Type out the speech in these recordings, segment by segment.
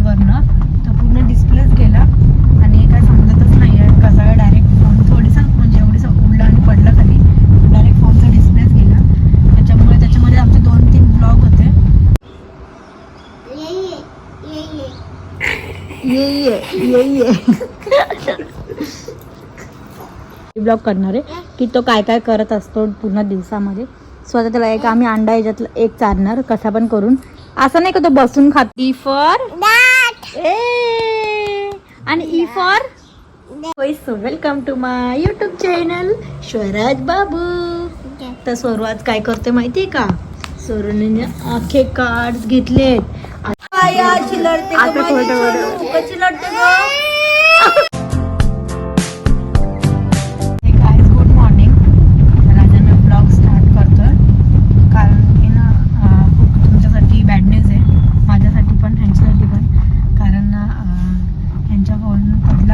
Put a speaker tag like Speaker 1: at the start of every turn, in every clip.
Speaker 1: बेडवरनं तर पूर्ण डिस्प्लेच गेला आणि काय समजतच नाही आहे कसा डायरेक्ट फोन थोडीसा म्हणजे एवढीसा उडला आणि पडला खाली. डायरेक्ट फोनचा डिस्प्लेच गेला. त्याच्यामुळे त्याच्यामध्ये आमचे दोन तीन ब्लॉग होते. ये ये ये ये. ब्लॉग करणार आहे की तो काय काय करत असतो पूर्ण दिवसामध्ये. सो आता त्याला एक आम्ही अंडा याच्यातला एक चारणार कसा पण करून. असं नाही का तो बसून खाती फॉर ए! आणि E for so welcome to my YouTube channel Swaraj Babu तर स्वरू आज काय करते माहितीये का? स्वरूने अख्खे कार्ड घेतलेत. आता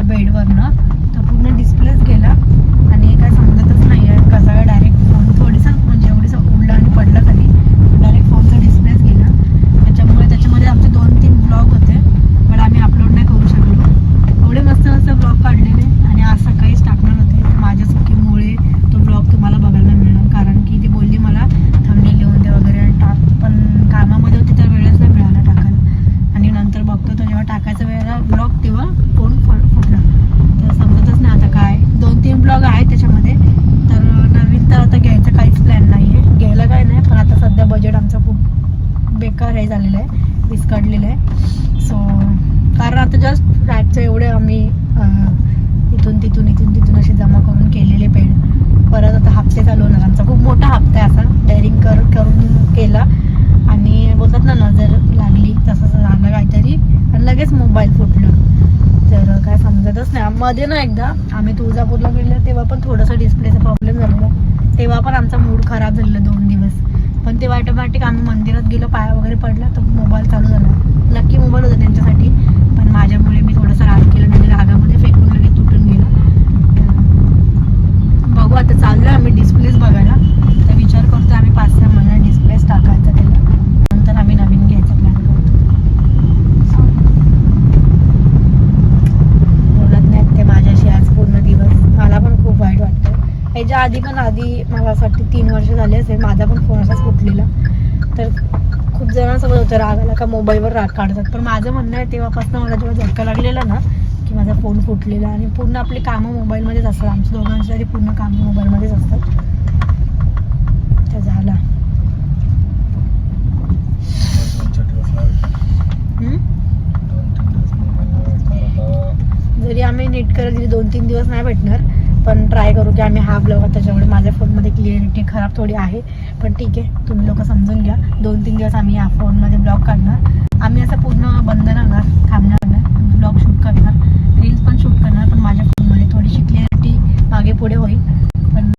Speaker 1: बेडवरनं. तर पूर्ण डिस्प्लेच गेला आणि काय नाही आहे कसा काय डायरेक्ट फोन थोडीसा म्हणजे एवढीसा उडला आणि पडला खाली डायरेक्ट फोनचा डिस्प्लेच गेला त्याच्यामुळे त्याच्यामध्ये आमचे दोन तीन ब्लॉग होते पण आम्ही अपलोड नाही करू शकलो एवढे मस्त मस्त ब्लॉग काढलेले आणि आज सकाळीच टाकणार होते तर माझ्या चुकीमुळे तो ब्लॉग तुम्हाला बघायला नाही मिळणार कारण की ती बोलली मला थांबणे लिहून दे वगैरे टाक पण कामामध्ये होती तर वेळच नाही मिळाला टाकायला आणि नंतर बघतो तर जेव्हा टाकायचा वेळेला ब्लॉग तेव्हा फोन फ- फुटला तर समजतच नाही आता काय दोन तीन ब्लॉग आहेत त्याच्यामध्ये तर नवीन तर आता घ्यायचं काहीच प्लॅन नाही आहे घ्यायला काय नाही पण आता सध्या बजेट आमचं खूप बेकार हे झालेलं आहे विस्कटलेलं आहे सो कारण आता जस्ट रॅटचं एवढे आम्ही अं, इथून तिथून इथून तिथून असे जमा करून केलेले पेड परत आता हप्ते चालू होणार आमचा खूप मोठा हप्ता आहे असा डेअरिंग कर करून केला आणि बोलतात ना नजर लागली तसं झालं काहीतरी. आणि लगेच मोबाईल फुटलं. तर काय समजतच नाही. मध्ये ना एकदा आम्ही तुळजापूरला गेलो तेव्हा पण थोडासा डिस्प्लेचा प्रॉब्लेम झालेला. तेव्हा पण आमचा मूड खराब झालेला दोन दिवस. पण तेव्हा ऑटोमॅटिक आम्ही मंदिरात गेलो पाया वगैरे पडला तर मोबाईल चालू झाला. नक्की मोबाईल होता त्यांच्यासाठी. पण माझ्यामुळे मी थोडासा राग केला म्हणजे रागामध्ये फेकून लगेच तुटून गेला. बघू आता चाललो आम्ही डिस्प्लेच बघायला. तर विचार करतो आम्ही पाच सहा महिना डिस्प्लेच टाकायचा त्याला नंतर आम्ही नवीन घ्यायचा प्लॅन करतो बोलत नाहीत ते माझ्याशी आज पूर्ण दिवस मला पण खूप वाईट वाटतं ह्याच्या आधी पण आधी मला असं वाटतं तीन वर्ष झाले असेल माझा पण फोन असाच फुटलेला. तर खूप जणांसोबत होतं राग आला का मोबाईलवर राग काढतात. पण माझं म्हणणं आहे तेव्हापासून मला जेव्हा झटका लागलेला ना की माझा फोन फुटलेला आणि पूर्ण आपली कामं मोबाईलमध्येच असतात. आमच्या दोघांची तरी पूर्ण कामं मोबाईलमध्येच असतात. तर झाला? जरी आम्ही नीट करत दोन तीन दिवस नाही भेटणार. पण ट्राय करू की आम्ही हा ब्लॉग त्याच्यामुळे माझ्या फोनमध्ये क्लिअरिटी खराब थोडी आहे. पण ठीक आहे तुम्ही लोक समजून घ्या. दोन तीन दिवस आम्ही या फोनमध्ये ब्लॉग काढणार. आम्ही असं पूर्ण बंद राहणार थांबणार नाही. ब्लॉग शूट करणार. रील्स पण शूट करणार पण माझ्या फोनमध्ये थोडीशी क्लिअरिटी मागे पुढे होईल पण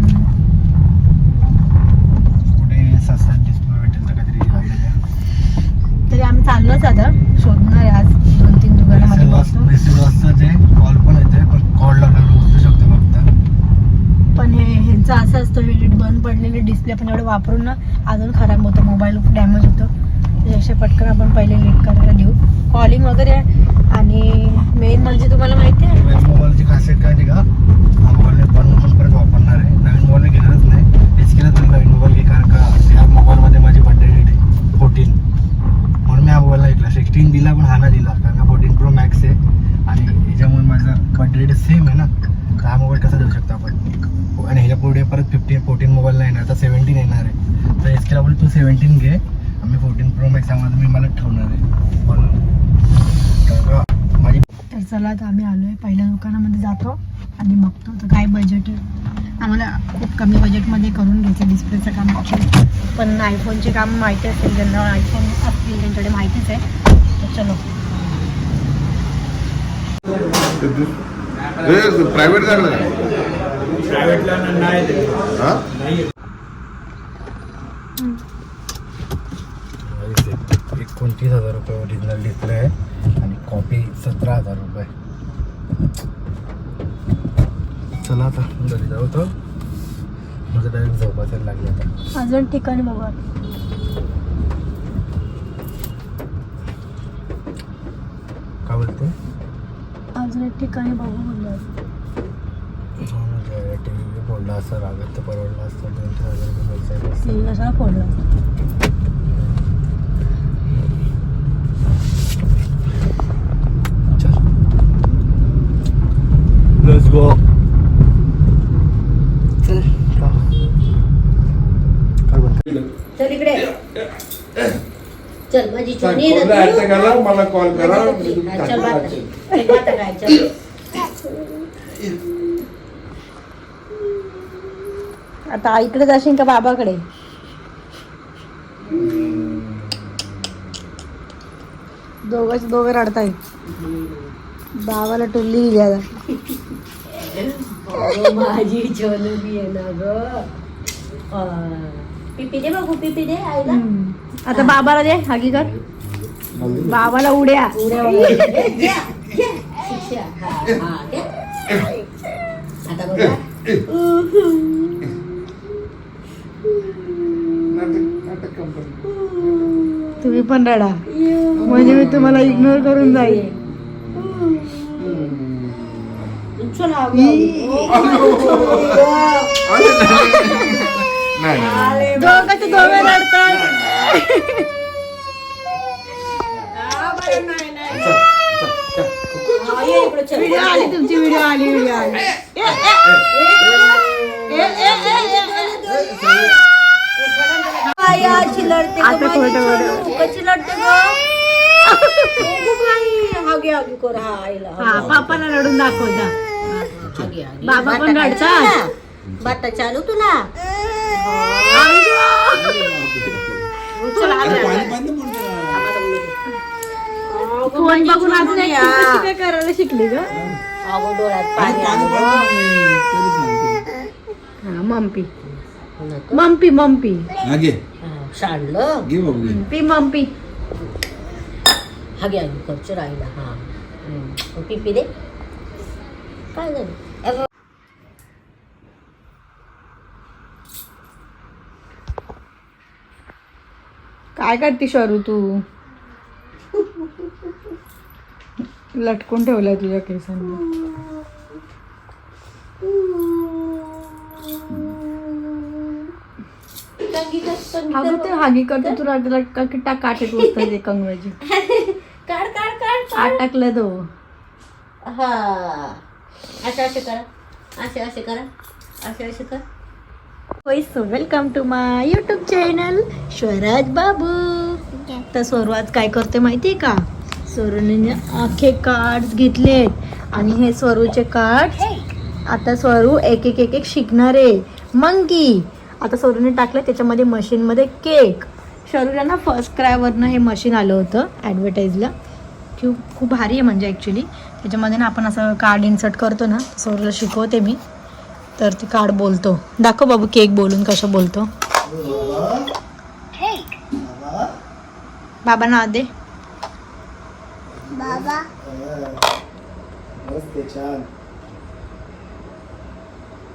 Speaker 1: तरी आम्ही चाललोच आता शोधणार आहे आज दोन तीन दुकानामध्ये बसतो पण हे ह्यांचं असं असतं हे बंद आपण एवढं वापरून ना अजून खराब होतं. मोबाईल डॅमेज होतं. त्याच्यापेक्षा पटकन आपण पहिले नीट करायला देऊ. कॉलिंग वगैरे आहे आणि मेन म्हणजे तुम्हाला माहिती आहे
Speaker 2: मोबाईलची खासियत काय का हा मोबाईल पण पण परत वापरणार आहे नवीन मोबाईल घेणारच नाही हेच केलं तर नवीन मोबाईल घे कारण का ह्या मोबाईलमध्ये माझी बर्थडे डेट आहे फोर्टीन म्हणून मी हा मोबाईल ऐकला सिक्स्टीन दिला पण हा ना दिला कारण का फोर्टीन प्रो मॅक्स आहे आणि ह्याच्यामुळे माझा बर्थडे डेट सेम आहे ना तर हा मोबाईल कसा देऊ शकतो आपण आणि ह्याच्या पुढे परत फिफ्टीन फोर्टीन मोबाईल नाही येणार तर सेव्हन्टीन येणार आहे तर हेच केला बोल तू सेव्हन्टीन घे. आम्ही फोर्टीन प्रो मॅक्स आम्हाला मी मला ठेवणार आहे. म्हणून माझी
Speaker 1: तर चला आता आम्ही आलोय पहिल्या दुकानामध्ये जातो आणि बघतो तर काय बजेट आहे. आम्हाला खूप कमी बजेटमध्ये करून घ्यायचं डिस्प्लेचं काम ॲक्च्युली पण आयफोनचे काम माहिती असेल ज्यांना आयफोन असतील त्यांच्याकडे माहितीच आहे. तर चलो.
Speaker 3: प्रायव्हेट झालं
Speaker 2: नाही
Speaker 3: हा
Speaker 2: एकोणतीस हजार रुपये ओरिजिनल डिस्प्ले आहे आणि कॉपी सतरा हजार रुपये. चला आता घरी जाऊ तर माझं डायरेक्ट झोपायला लागले आता.
Speaker 1: अजून ठिकाणी बघा
Speaker 2: बोलते?
Speaker 1: अजून एक ठिकाणी बघू म्हणलं.
Speaker 2: टी व्ही फोडला असतं रागत तर परवडला असतं दोन तीन हजार रुपये पैसे आले असते.
Speaker 1: ती कशाला फोडलं
Speaker 2: चल लेट्स गो चल काय बोलते
Speaker 3: चल इकडे चल माझी
Speaker 4: ऍक्ट करा मला कॉल करा मी
Speaker 3: चल
Speaker 4: टाका.
Speaker 3: बात चल बात काय चल.
Speaker 1: आता इकडे जाशील का बाबाकडे? दोघंच दोघं रडताय बाबाला टुल्ली दिली आता.
Speaker 3: माझी आहे ना ग पिपी दे बघू पिपी दे आईला.
Speaker 1: आता बाबाला दे हकीकत बाबाला उड्या
Speaker 3: उड्या वगैरे. घ्या, घ्या. शिक्षा. हा, हा, घ्या. आता बघा
Speaker 4: नाटक नाटक कंपनी
Speaker 1: तुम्ही पण रडा म्हणजे मी तुम्हाला इग्नोर करून जाईल
Speaker 4: नाही नाही
Speaker 1: दोघांचे दोघे रडतात
Speaker 4: चल, चल, चल.
Speaker 3: आऊ. ये इकडे चल.
Speaker 1: व्हिडिओ आली तुमची व्हिडिओ आली व्हिडिओ आली ए, ए, ए, ए, ए, ए.
Speaker 3: आई, आज चिलडते ग
Speaker 1: आता
Speaker 3: माझी
Speaker 1: खोटं
Speaker 3: चोनू.
Speaker 1: बोलू.
Speaker 3: का चिलडते ग अगो बाई, हागे हागे कर हा आईला
Speaker 1: हा
Speaker 3: हागे.
Speaker 1: पापाला रडून दाखव जा बाबा पण रडतात.
Speaker 3: बाता चालू तुला.
Speaker 1: फोन बघून अजून काय करायला शिकली ग.
Speaker 3: अगो डोळ्यात पाणी.
Speaker 1: हा मम्पी. मम्पी मम्पी
Speaker 4: हा,
Speaker 3: हा, सांडलं
Speaker 1: पी मम्पी
Speaker 3: हागे हागे कर चल आईला हा. पिपी दे. काय झालं अगं,
Speaker 1: काय करते शरू तू? लटकून ठेवलाय तुझ्या केसांनी. अगं ते हागी करते तुला लटका की टाक काटे टोचतात एक कंगवाची
Speaker 3: काढ काढ काढ
Speaker 1: अटकलं तो.
Speaker 3: हा. असे असे करा. असे असे करा. असे असे कर.
Speaker 1: So welcome to my YouTube channel Swaraj Babu. तर स्वरू आज काय करते माहिती आहे का? स्वरूने अख्खे कार्ड्स घेतलेत. आणि हे स्वरूचे कार्ड आता स्वरू एक एक एक एक शिकणार आहे. मंकी आता स्वरूने टाकलं त्याच्यामध्ये मशीनमध्ये केक शरूला ना फर्स्ट क्रायवरनं हे मशीन आलं होतं ॲडव्हर्टाईजला खूप खूप भारी आहे म्हणजे ॲक्च्युली त्याच्यामध्ये ना आपण असं कार्ड इन्सर्ट करतो ना स्वरूला शिकवते मी. तर ते कार्ड बोलतो. दाखव बाबू केक बोलून कसं बोलतो. बाबा नाव दे.
Speaker 2: छान.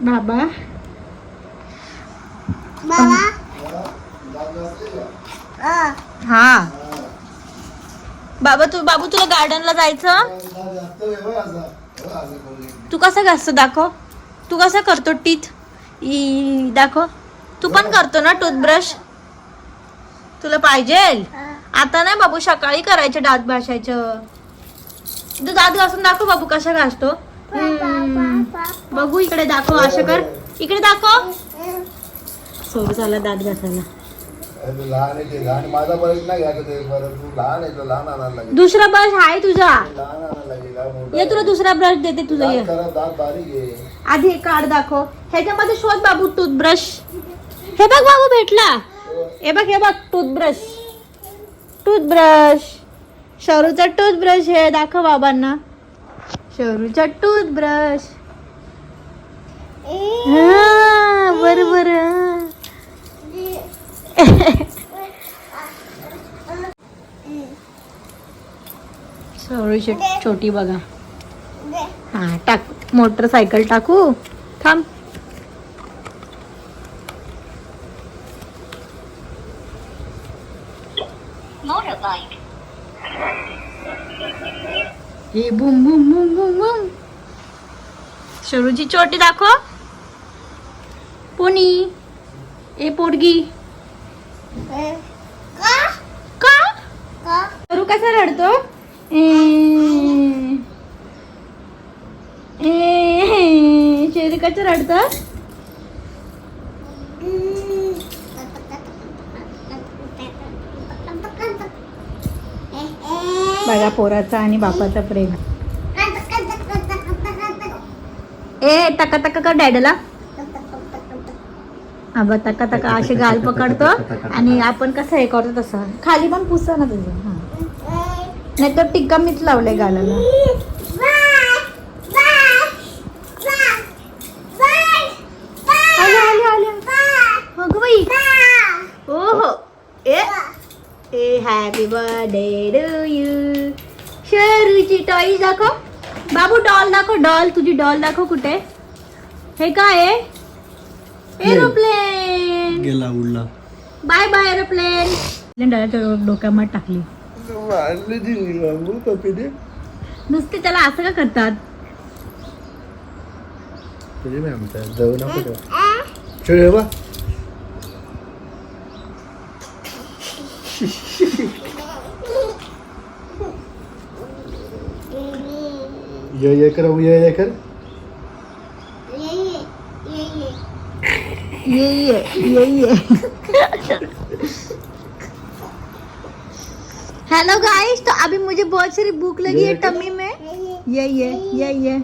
Speaker 1: बाबा. हा. बाबा तू बाबू तुला गार्डनला जायचं? तू कसं घासतो? दाखव. तू कसा करतो टीथ ई दाखव. तू पण करतो ना टूथब्रश तुला पाहिजे? आता नाही बाबू सकाळी करायचे दात भासायचं तू दात घासून दाखव बाबू कसा घासतो. बघू इकडे दाखव असं कर. इकडे दाखव. सोबत आला दात घासायला.
Speaker 2: अरे तू लहान आहे ते. लहान माझा बरेच नाही घ्या ते. बरं तू लहान आहे तो लहान आणायला लागेल.
Speaker 1: दुसरा ब्रश आहे तुझा.
Speaker 2: लहान हा
Speaker 1: ये तुला दुसरा ब्रश देते तुझा ये. आधी हे कार्ड दाखव. ह्याच्यामध्ये शोध बाबू टूथब्रश हे बघ बाबू भेटला. हे. बघ हे बघ टूथब्रश टूथब्रश शरूचा टूथब्रश हे दाखव बाबांना. शरूचा टूथब्रश हा बरोबर छोटी बघा। हा टाक मोटरसायकल टाकू। थांब। ए बुम बुम बुम बुम बुम। शरूची चोटी दाखव पोनी। ए पोडगी का? शरू कसा रडतो? शेरू कसं रडतं बघा पोराचा आणि बापाचा प्रेम. ए टका टका कर डॅडला. आबा टका टका असे गाल पकडतो आणि आपण कसं हे करतो तसं. खाली पण पुसतं ना तुझं. हा. नाही तर टिक्का मीच लावलंय गालाला आले आले आले अगं बाई. ए ए हॅपी बर्थडे टू यू शरूची टॉय दाखव. बाबू डॉल दाखव. डॉल तुझी डॉल दाखव कुठे? हे काय आहे? एरोप्लेन
Speaker 2: गेला उडला.
Speaker 1: बाय बाय एरोप्लेन डोक्यामध्ये टाकली. नुसते त्याला असं का करतात
Speaker 2: जाऊ नको चल बा ये ये कर ये ये कर
Speaker 1: ये ये ये ये हेलो गाइस तो अभी मुझे बहुत सारी भूख लगी है टम्मी में। ये ये ये ये।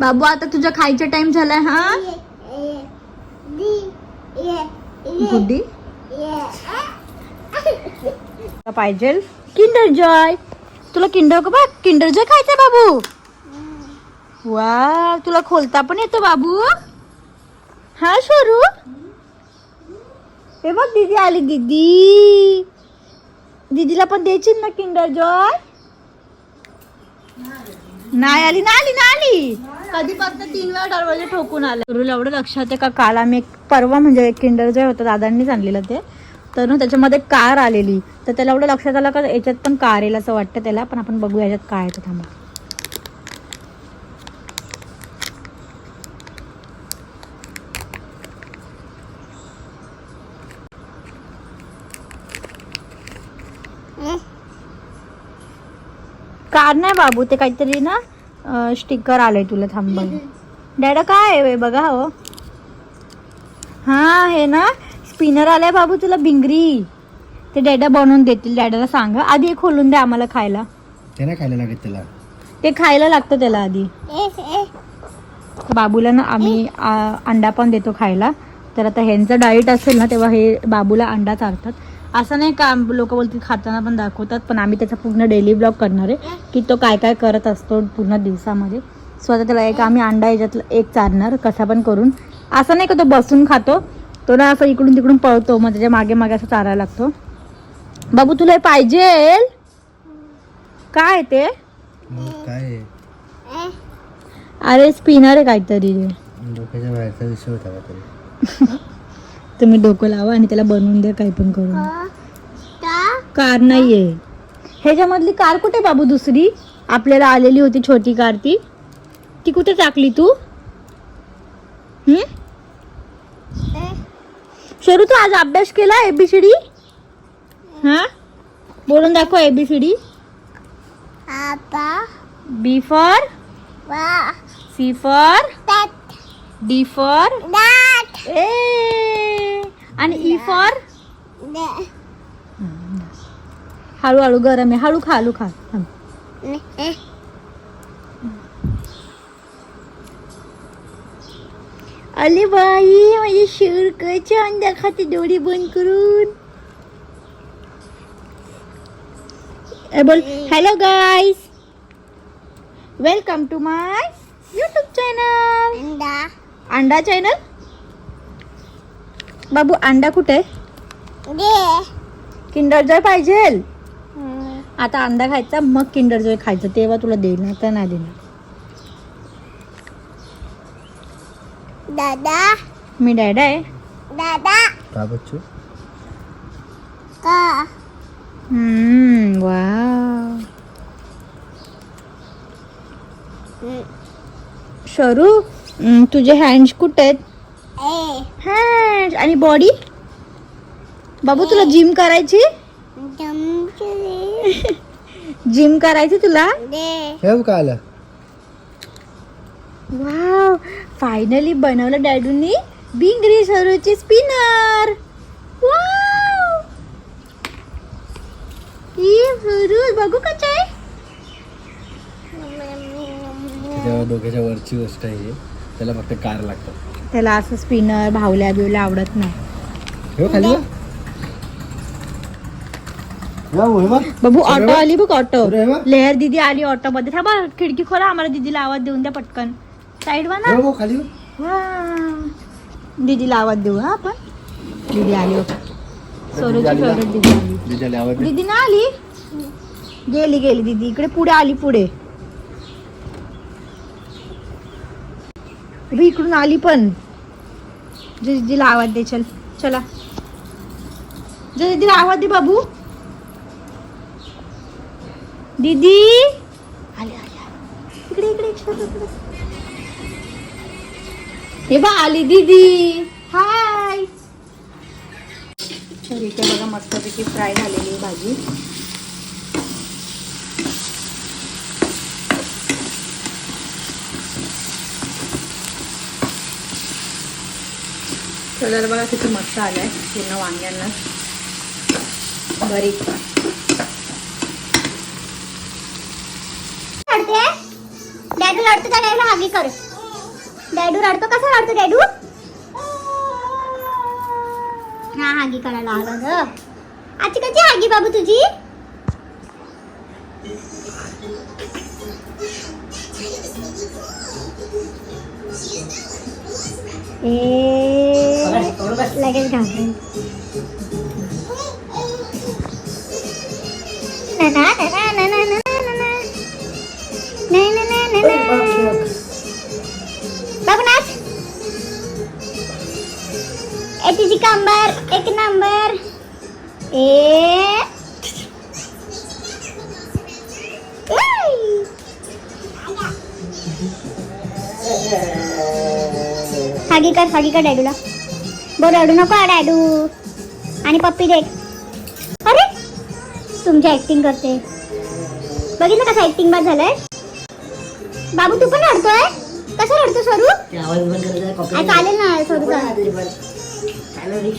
Speaker 1: बाबू आता तुझा खायचा टाइम झालाय हा गुड्डी? पाहिजे किंडर जॉय तुला किंडर का बघ किंडर जॉय खायचंय बाबू? वा तुला खोलता पण येतो बाबू. हा शोरू? हे बघ दीदी आली. दीदी. दीदीला पण द्यायची ना किंडर जॉय नाही आली ना आली ना आली. कधी फक्त तीन वेळा दरवाजे ठोकून आला? शोरूला एवढं लक्षात आहे का? काल आम्ही एक परवा म्हणजे एक किंडर जॉय होतं दादांनीच आणलेलं ते. तर ना त्याच्यामध्ये कार आलेली. तर त्याला एवढं लक्षात आलं का याच्यात पण कार येईल असं वाटतं त्याला. पण आपण बघू याच्यात काय आहे ते थांबा. कार नाही बाबू ते काहीतरी ना स्टिकर आलंय तुला थांब डॅडा काय आहे? बघा हो. हा हे ना स्पिनर आलाय बाबू तुला बिंगरी. ते डॅडा बनवून देतील. डॅडाला सांगा. आधी खोलून द्या आम्हाला खायला.
Speaker 2: ते नाही खायला लागत त्याला.
Speaker 1: ते खायला लागतं त्याला आधी. बाबूला ना आम्ही अंडा पण देतो खायला. तर आता ह्यांचं डाएट असेल ना तेव्हा हे बाबूला अंडा चारतात. असं नाही का लोक बोलतील खाताना पण दाखवतात पण आम्ही त्याचा पूर्ण डेली ब्लॉग करणार आहे की तो काय काय करत असतो पूर्ण दिवसामध्ये. सो आता त्याला एक आम्ही अंडा याच्यातलं एक चारणार कसा पण करून. असं नाही का तो बसून खातो तो ना असं इकडून तिकडून पळतो मग त्याच्यामागे मागे असं चारायला लागतो. बाबू तुला हे पाहिजे? काय ते?
Speaker 2: काय आहे?
Speaker 1: अरे स्पिनर आहे काहीतरी.
Speaker 2: डोक्याच्या बाहेरचा विषय होता का तरी
Speaker 1: तुम्ही डोकं लावा आणि त्याला बनवून द्या काही पण करून. कार नाहीये. ह्याच्यामधली कार कुठे बाबू दुसरी? आपल्याला आलेली होती छोटी कार ती. ती कुठे टाकली तू? हम्म? शरू तू आज अभ्यास केला एबीसीडी हा? बोलून दाखव A B C D B for C for D for A! आणि ई फॉर हळूहळू गरम आहे. हळू खा हळू खा. थांब. अरे बाई माझे शिर छान दाखवते डोळे बंद करून. बोल. Hello guys welcome to my YouTube channel अंडा चॅनल बाबू अंडा कुठे? किंडर जॉय पाहिजे आता अंडा खायचा मग किंडर जॉय खायचं. तेव्हा तुला देईल नाही तर नाही देणार.
Speaker 3: दादा.
Speaker 1: मी डॅड आहे.
Speaker 3: दादा.
Speaker 2: का बच्चू?
Speaker 3: का?
Speaker 1: हम्म वाव. शरू तुझे हँड्स कुठे आहेत? हँड आणि बॉडी बाबू तुला जिम करायची? जिम करायची. तुला?
Speaker 2: हे का आलं
Speaker 1: वाव फायनली बनवलं डॅडूंनी बिंगरी सरूची स्पिनर ही बघू कच आहे?
Speaker 2: डोक्याच्या वरची गोष्ट आहे. ही. त्याला फक्त कार लागतात
Speaker 1: त्याला असं स्पिनर भावल्या बिवल्या आवडत नाही. बाबू ऑटो. आली बघ ऑटो. लेहर दीदी आली ऑटो मध्ये. थांबा खिडकी खोला आम्हाला दीदीला आवाज देऊन द्या पटकन. साईड वा ना?
Speaker 2: खाली.
Speaker 1: दीदीला आवाज देऊ हा आपण. दीदी आली
Speaker 2: ना?
Speaker 1: फेवरेट दीदी आली. दीदी ना आली? गेली गेली दीदी. इकडे पुढे आली पुढे. अभी इकडून आली पण. जे आवाज दे चल. चला. जे दीदीला आवाज दे बाबू. दीदी. आले आले इकडे इकडे. हे बा आली दीदी. हाय. तर इथे बघा मस्तपैकी फ्राय झालेली भाजी. कलर बघा किती मस्त आलाय पूर्ण वांग्यांना. बरी
Speaker 5: डॅडू रडतो का डॅडू हागी कर. डॅडू रडतो कसा रडतो डॅडू? हा हागी करायला आला ग आजची कशी हागी बाबू तुझी? Eh, हागी कर हागी कर डॅडूला. बोल रडू नको डॅडू. आणि पप्पी दे अरे तुमची ऍक्टिंग करते. बघितलं कसं ऍक्टिंग बाद झालंय? बाबू तू पण रडतोय? कसं रडतो स्वरू
Speaker 3: आवाज बंद करायचा
Speaker 5: आ, चालेल ना स्वरू चालेल